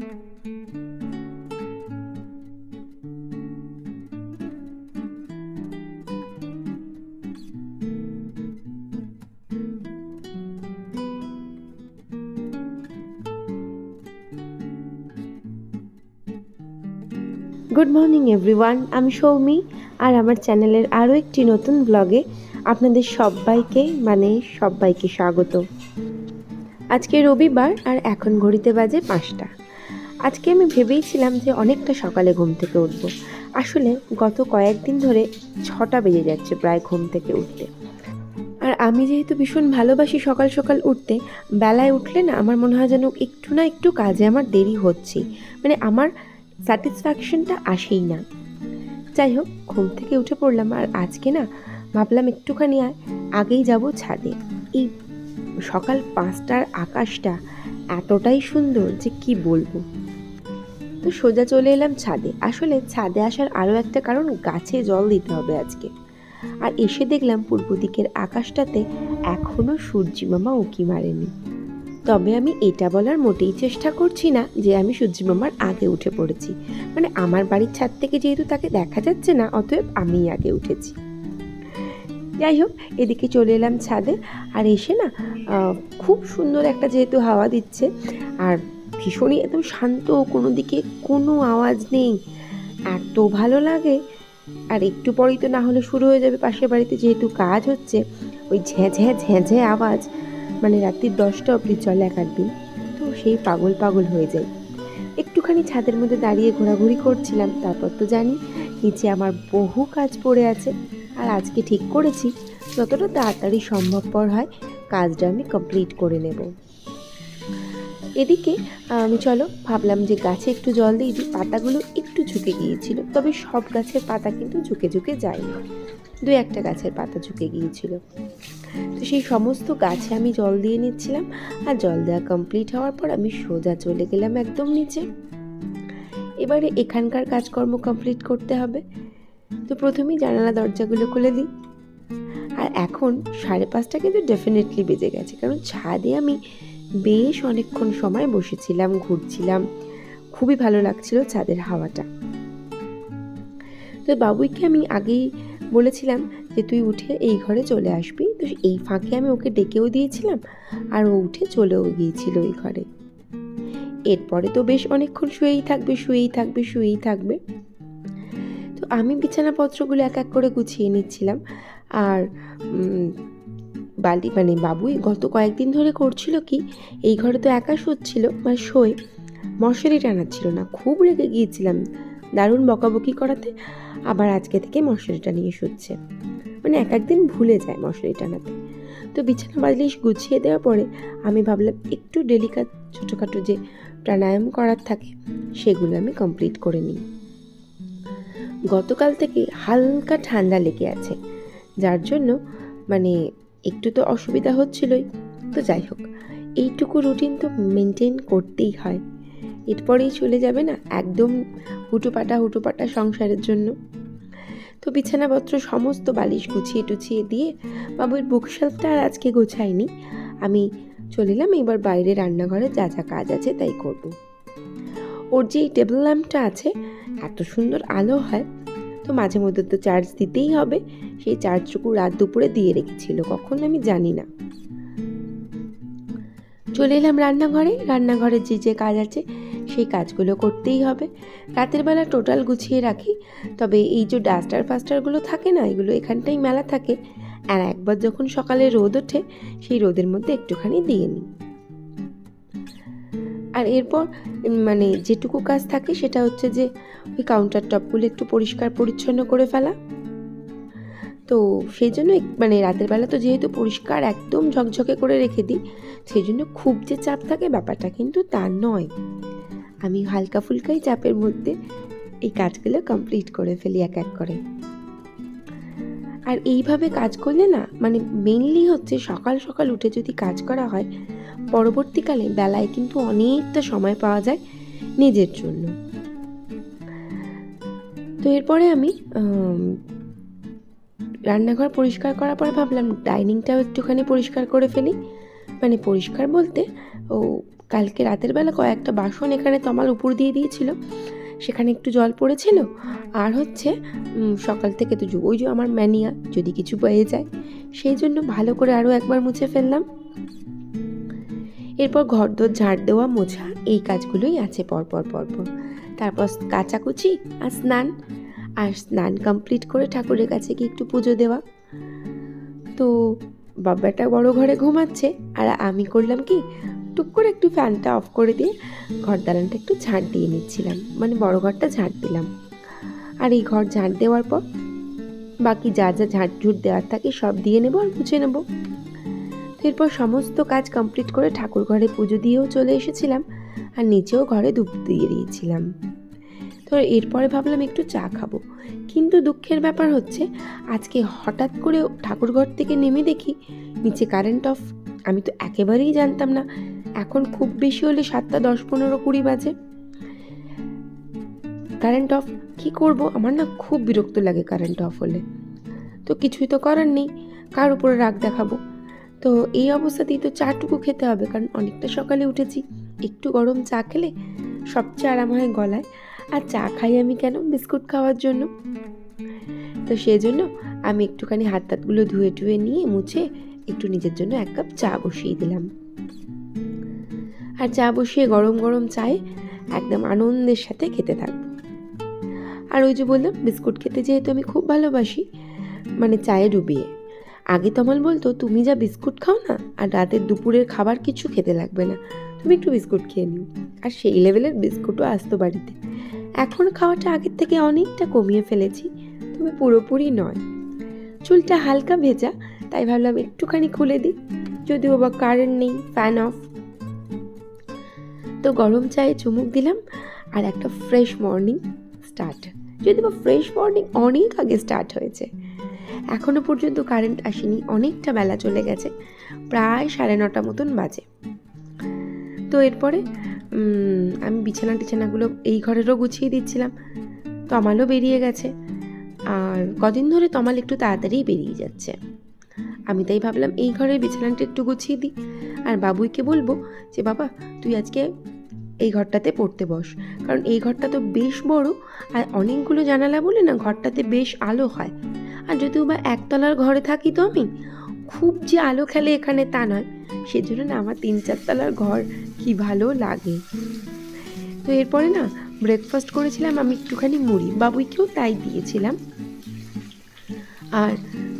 Good morning everyone আমি সৌমি আর আমার চ্যানেলের আরও একটি নতুন ব্লগে আপনাদের সবাইকে মানে সবাইকে স্বাগত। আজকে রবিবার আর এখন ঘড়িতে বাজে পাঁচটা। আজকে আমি ভেবেইছিলাম যে অনেকটা সকালে ঘুম থেকে উঠবো। আসলে গত কয়েকদিন ধরে ছটা বেজে যাচ্ছে প্রায় ঘুম থেকে উঠতে। আর আমি যেহেতু ভীষণ ভালোবাসি সকাল সকাল উঠতে, বেলায় উঠলে না আমার মনে হয় যেন একটু না একটু কাজে আমার দেরি হচ্ছেই। মানে আমার স্যাটিসফ্যাকশনটা আসেই না। যাই হোক, ঘুম থেকে উঠে পড়লাম আর আজকে না ভাবলাম একটুখানি আগেই যাব ছাদে। এই সকাল পাঁচটার আকাশটা এতটাই সুন্দর যে কি বলব। তো সোজা চলে এলাম ছাদে। আসলে ছাদে আসার আরও একটা কারণ, গাছে জল দিতে হবে আজকে। আর এসে দেখলাম পূর্ব দিকের আকাশটাতে এখনও সূর্যি মামা উকি মারেনি। তবে আমি এটা বলার মোটেই চেষ্টা করছি না যে আমি সূর্যি মামার আগে উঠে পড়েছি। মানে আমার বাড়ির ছাদ থেকে যেহেতু তাকে দেখা যাচ্ছে না, অতএব আমিই আগে উঠেছি। যাই হোক, এদিকে চলে এলাম ছাদে। আর এসে না খুব সুন্দর একটা যেহেতু হাওয়া দিচ্ছে, আর ভীষণই একদম শান্ত কোনো দিকে কোনো আওয়াজ নেই। এত ভালো লাগে। আর একটু পরেই তো না হলে শুরু হয়ে যাবে পাশের বাড়িতে যেহেতু কাজ হচ্ছে, ওই ঝ্যাঁ ঝ্যাঁ ঝ্যাঁ আওয়াজ মানে রাত্রির দশটা অবধি চলে এক দিন। তো সেই পাগল পাগল হয়ে যায় একটুখানি ছাদের মধ্যে দাঁড়িয়ে ঘোরাঘুরি করছিলাম, তারপর তো জানি নিচে আমার বহু কাজ পড়ে আছে। আর আজকে ঠিক করেছি, যতটা তাড়াতাড়ি সম্ভবপর হয়, কাজটা আমি কমপ্লিট করে নেব। এদিকে, আমি, চলো, ভাবলাম যে গাছে একটু জল দিই পাতাগুলো একটু ঝুঁকে গিয়েছিল। তবে সব গাছের পাতা কিন্তু ঝুঁকে ঝুঁকে যায় না দু একটা গাছের পাতা ঝুঁকে গিয়েছিল। তো সেই সমস্ত গাছে আমি জল দিয়ে নিচ্ছিলাম, আর জল দেওয়া কমপ্লিট হওয়ার পর আমি সোজা চলে গেলাম একদম নিচে। এবারে এখানকার কাজকর্ম কমপ্লিট করতে হবে। তো প্রথমেই জানালা দরজাগুলো খুলে দিই। আর এখন সাড়ে পাঁচটা কিন্তু ডেফিনেটলি বেজে গেছে, কারণ ছাদে আমি বেশ অনেকক্ষণ সময় বসেছিলাম, ঘুরছিলাম। খুবই ভালো লাগছিল ছাদের হাওয়াটা। তো বাবুইকে আমি আগেই বলেছিলাম যে তুই উঠে এই ঘরে চলে আসবি। তো এই ফাঁকে আমি ওকে ডেকেও দিয়েছিলাম আর ও উঠে চলেও গিয়েছিল ওই ঘরে। এরপরে তো বেশ অনেকক্ষণ শুয়েই থাকবে শুয়েই থাকবে শুয়েই থাকবে। তো আমি বিছানাপত্রগুলো এক এক করে গুছিয়ে নিচ্ছিলাম। আর বালি মানে বাবুই গত কয়েকদিন ধরে করছিল কি, এই ঘরে তো একা শুচ্ছিল মানে শোয়। মশারি টানাচ্ছিল না, খুব রেগে গিয়েছিলাম। দারুণ বকাবকি করাতে আবার আজকে থেকে মশারিটা নিয়ে শুচ্ছে। মানে এক একদিন ভুলে যায় মশারি টানাতে। তো বিছানা বাজলিশ গুছিয়ে দেওয়ার পরে আমি ভাবলাম, একটু ডেলিকাত ছোটোখাটো যে প্রাণায়াম করার থাকে, সেগুলো আমি কমপ্লিট করে নিই। গতকাল থেকে হালকা ঠান্ডা লেগে আছে, যার জন্য মানে একটু তো অসুবিধা হচ্ছিলই। তো যাই হোক, এইটুকু রুটিন তো মেনটেন করতেই হয়। এরপরেই চলে যাবে না একদম হুটুপাটা হুটুপাটা সংসারের জন্য। তো বিছানাপত্র সমস্ত বালিশ গুছিয়ে টুছিয়ে দিয়ে বাবুর বুকশেলফটা আর আজকে গোছায়নি আমি চলে এলাম, এবার বাইরে রান্নাঘরে যা যা কাজ আছে তাই করব। ওর যে টেবিল ল্যাম্পটা আছে, এত সুন্দর আলো হয় তো মাঝে মধ্যে তো চার্জ দিতেই হবে। সেই চার্জটুকু রাত দুপুরে দিয়ে রেখেছিল, কখন আমি জানি না। চলে এলাম রান্নাঘরে। রান্নাঘরে যে যে কাজ আছে, সেই কাজগুলো করতেই হবে। রাতের বেলা টোটাল গুছিয়ে রাখি। তবে এই যে ডাস্টার ফাস্টারগুলো থাকে না, এগুলো এখানটাই মেলা থাকে। আর একবার যখন সকালে রোদ ওঠে, সেই রোদের মধ্যে একটুখানি দিয়ে নিই। আর এরপর মানে যেটুকু কাজ থাকে সেটা হচ্ছে যে, ওই কাউন্টার টপগুলো একটু পরিষ্কার পরিচ্ছন্ন করে ফেলা। তো সেই জন্য মানে রাতের বেলা তো যেহেতু পরিষ্কার একদম ঝকঝকে করে রেখে দিই, সেই জন্য খুব যে চাপ থাকে ব্যাপারটা কিন্তু তা নয়। আমি হালকা ফুলকাই চাপের মধ্যে এই কাজগুলো কমপ্লিট করে ফেলি এক এক করে। আর এইভাবে কাজ করলে না মানে মেনলি হচ্ছে সকাল সকাল উঠে যদি কাজ করা হয়, পরবর্তীকালে বেলায় কিন্তু অনেকটা সময় পাওয়া যায় নিজের জন্য। তো এরপরে আমি রান্নাঘর পরিষ্কার করার পরে ভাবলাম ডাইনিংটাও একটুখানি পরিষ্কার করে ফেলি। মানে পরিষ্কার বলতে, ও, কালকে রাতের বেলা কয়েকটা বাসন এখানে তমাল উপর দিয়ে দিয়েছিল। সেখানে একটু জল পড়েছিল। আর হচ্ছে সকাল থেকে তো ওই যে আমার ম্যানিয়া যদি কিছু পেয়ে যায়। সেই জন্য ভালো করে আরও একবার মুছে ফেললাম। এরপর ঘরদোর ঝাড় দেওয়া, মোছা, এই কাজগুলোই আছে পরপর পরপর তারপর কাচাকুচি আর স্নান। আর স্নান কমপ্লিট করে ঠাকুরের কাছে গিয়ে একটু পুজো দেওয়া। তো বাবাটা বড় ঘরে ঘুমাচ্ছে, আর আমি করলাম কি টুক করে একটু ফ্যানটা অফ করে দিয়ে ঘর দালানটা একটু ঝাড় দিয়ে নিচ্ছিলাম। মানে বড় ঘরটা ঝাড় দিলাম। আর এই ঘর ঝাড় দেওয়ার পর বাকি যা যা ঝাড় ঝুট দেওয়ার থাকে সব দিয়ে নেব আর মুছে নেব। এরপর সমস্ত কাজ কমপ্লিট করে ঠাকুর ঘরে পুজো দিয়েও চলে এসেছিলাম আর নিচেও ঘরে ধূপ দিয়ে দিয়েছিলাম। তো এরপরে ভাবলাম একটু চা খাব। কিন্তু দুঃখের ব্যাপার হচ্ছে, আজকে হঠাৎ করে ঠাকুর ঘর থেকে নেমে দেখি নিচে কারেন্ট অফ আমি তো একেবারেই জানতাম না এখন খুব বেশি হলে সাতটা, দশ, পনেরো, কুড়ি বাজে। কারেন্ট অফ কি করব? আমার না খুব বিরক্ত লাগে কারেন্ট অফ হলে। তো কিছুই তো করার নেই, কার উপরে রাগ দেখাবো? তো এই অবস্থাতেই তো চাটুকু খেতে হবে, কারণ অনেকটা সকালে উঠেছি। একটু গরম চা খেলে সবচেয়ে আরাম হয় গলায়। আর চা খাই আমি কেন? বিস্কুট খাওয়ার জন্য। তো সেই জন্য আমি একটুখানি হাত তাতগুলো ধুয়ে টুয়ে নিয়ে মুছে একটু নিজের জন্য এক কাপ চা বসিয়ে দিলাম। আর চা বসিয়ে গরম গরম চায়ে একদম আনন্দের সাথে খেতে থাকব আর ওই যে বললাম, বিস্কুট খেতে যেহেতু আমি খুব ভালোবাসি মানে চায়ে ডুবিয়ে। আগে তমাল বলতো, তুমি যা বিস্কুট খাও না, আর রাতের দুপুরের খাবার কিছু খেতে লাগবে না। তুমি একটু বিস্কুট খেয়ে নিও। আর সেই লেভেলের বিস্কুটও আসতো বাড়িতে। এখন খাওয়াটা আগের থেকে অনেকটা কমিয়ে ফেলেছি, তবে পুরোপুরি নয়। চুলটা হালকা ভেজা, তাই ভাবলাম একটুখানি খুলে দিই। যদিও বা কারেন্ট নেই ফ্যান অফ তো গরম চায়ে চুমুক দিলাম আর একটা ফ্রেশ মর্নিং স্টার্ট যদি বা ফ্রেশ মর্নিং অনেক আগে স্টার্ট হয়েছে। এখনও পর্যন্ত কারেন্ট আসেনি, অনেকটা বেলা চলে গেছে, প্রায় সাড়ে নটা মতন বাজে। তো এরপরে আমি বিছানা টিছানাগুলো এই ঘরেরও গুছিয়ে দিচ্ছিলাম। তমালও বেরিয়ে গেছে। আর কদিন ধরে তমাল একটু তাড়াতাড়ি বেরিয়ে যাচ্ছে। আমি তাই ভাবলাম এই ঘরের বিছানাটা একটু গুছিয়ে দিই। আর বাবুইকে বলব যে, বাবা তুই আজকে এই ঘরটাতে পড়তে বস। কারণ এই ঘরটা তো বেশ বড়, আর অনেকগুলো জানালা বলে না ঘরটাতে বেশ আলো হয়। আর যদিও বা একতলার ঘরে থাকি তো আমি, খুব যে আলো খেলে এখানে তা নয়। সেজন্য না আমার তিন চারতলার ঘর কি ভালো লাগে। তো এরপরে না ব্রেকফাস্ট করেছিলাম আমি একটুখানি মুড়ি, বাবুইকেও তাই দিয়েছিলাম। আর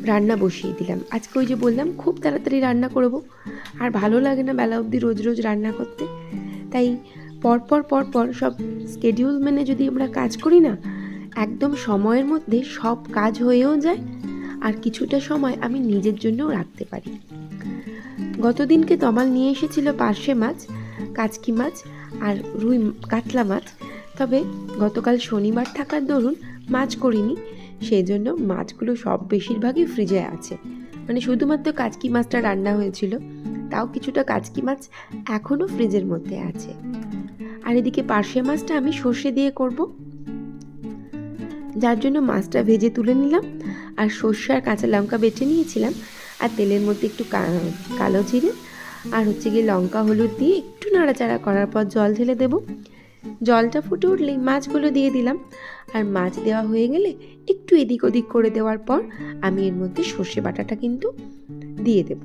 রান্না বসিয়ে দিলাম। আজকে ওই যে বললাম, খুব তাড়াতাড়ি রান্না করব। আর ভালো লাগে না বেলা অবধি রোজ রোজ রান্না করতে। তাই পরপর পরপর সব স্কেডিউল মেনে যদি আমরা কাজ করি না, একদম সময়ের মধ্যে সব কাজ হয়েও যায় আর কিছুটা সময় আমি নিজের জন্যও রাখতে পারি। গতদিনকে তমাল নিয়ে এসেছিল পার্শে মাছ, কাচকি মাছ আর রুই কাতলা মাছ। তবে গতকাল শনিবার থাকার দরুন মাছ করিনি সেই জন্য মাছগুলো সব বেশিরভাগই ফ্রিজে আছে। মানে শুধুমাত্র কাচকি মাছটা রান্না হয়েছিল। তাও কিছুটা কাচকি মাছ এখনও ফ্রিজের মধ্যে আছে। আর এদিকে পার্শে মাছটা আমি সর্ষে দিয়ে করব। যার জন্য মাছটা ভেজে তুলে নিলাম আর সর্ষে আর কাঁচা লঙ্কা বেটে নিয়েছিলাম আর তেলের মধ্যে একটু কালো জিরে আর হচ্ছে গিয়ে লঙ্কা, হলুদ দিয়ে একটু নাড়াচাড়া করার পর জল ঢেলে দেবো। জলটা ফুটে উঠলেই মাছগুলো দিয়ে দিলাম আর মাছ দেওয়া হয়ে গেলে একটু এদিক ওদিক করে দেওয়ার পর আমি এর মধ্যে সর্ষে বাটাটা কিন্তু দিয়ে দেব।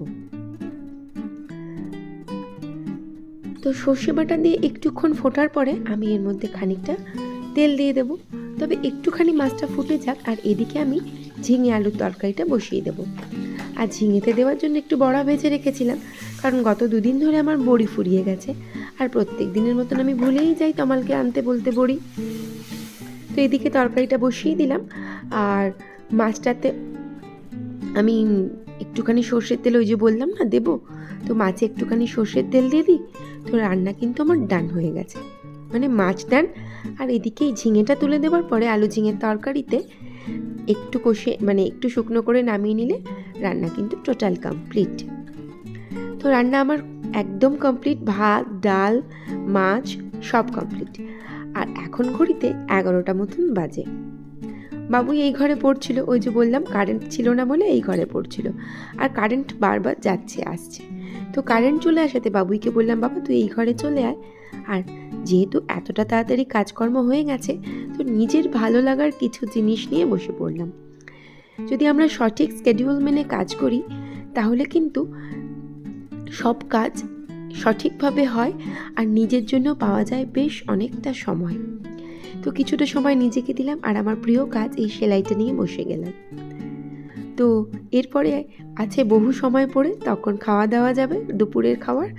তো সর্ষে বাটা দিয়ে একটুক্ষণ ফোটার পরে আমি এর মধ্যে খানিকটা তেল দিয়ে দেব। তবে একটুখানি মাছটা ফুটে যাক আর এদিকে আমি ঝিঙে আলুর তরকারিটা বসিয়ে দেব। আর ঝিঙেতে দেওয়ার জন্য একটু বড়া ভেজে রেখেছিলাম, কারণ গত দুদিন ধরে আমার বড়ি ফুরিয়ে গেছে। আর প্রত্যেক দিনের মতন আমি ভুলেই যাই তমালকে আনতে বলতে বড়ি। তো এদিকে তরকারিটা বসিয়ে দিলাম, আর মাছটাতে আমি একটুখানি সর্ষের তেল ওই যে বললাম না, দেবো? তো মাছে একটুখানি সর্ষের তেল দিয়ে দিই? তো রান্না কিন্তু আমার ডান হয়ে গেছে। মানে মাছ ডান আর এদিকে এই ঝিঙেটা তুলে দেওয়ার পরে আলু ঝিঙের তরকারিতে একটু কষে মানে একটু শুকনো করে নামিয়ে নিলে রান্না কিন্তু টোটাল কমপ্লিট তো রান্না আমার একদম কমপ্লিট ভাত, ডাল, মাছ সব কমপ্লিট আর এখন ঘড়িতে এগারোটা মতন বাজে। বাবুই এই ঘরে পড়ছিল, ওই যে বললাম কারেন্ট ছিল না বলে এই ঘরে পড়ছিল। আর কারেন্ট বারবার যাচ্ছে, আসছে। তো কারেন্ট চলে আসাতে বাবুইকে বললাম, বাবা, তুই এই ঘরে চলে আয়। আর যেহেতু এতটা তাড়াতাড়ি কাজকর্ম হয়ে গেছে, তো নিজের ভালো লাগার কিছু জিনিস নিয়ে বসে পড়লাম। যদি আমরা সঠিক স্কেডিউল মেনে কাজ করি, তাহলে কিন্তু সব কাজ সঠিকভাবে হয় আর নিজের জন্য পাওয়া যায় বেশ অনেকটা সময়। তো কিছুটা সময় নিজেকে দিলাম আর আমার প্রিয় কাজ এই সেলাইটা নিয়ে বসে গেলাম। তো এরপরে আছে বহু সময় পরে তখন খাওয়া দাওয়া যাবে, দুপুরের খাওয়ার।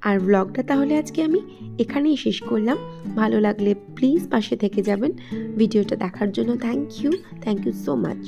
আর ব্লগটা তাহলে আজকে আমি এখানেই শেষ করলাম। ভালো লাগলে প্লিজ পাশে থেকে যাবেন। ভিডিওটা দেখার জন্য thank you thank you so much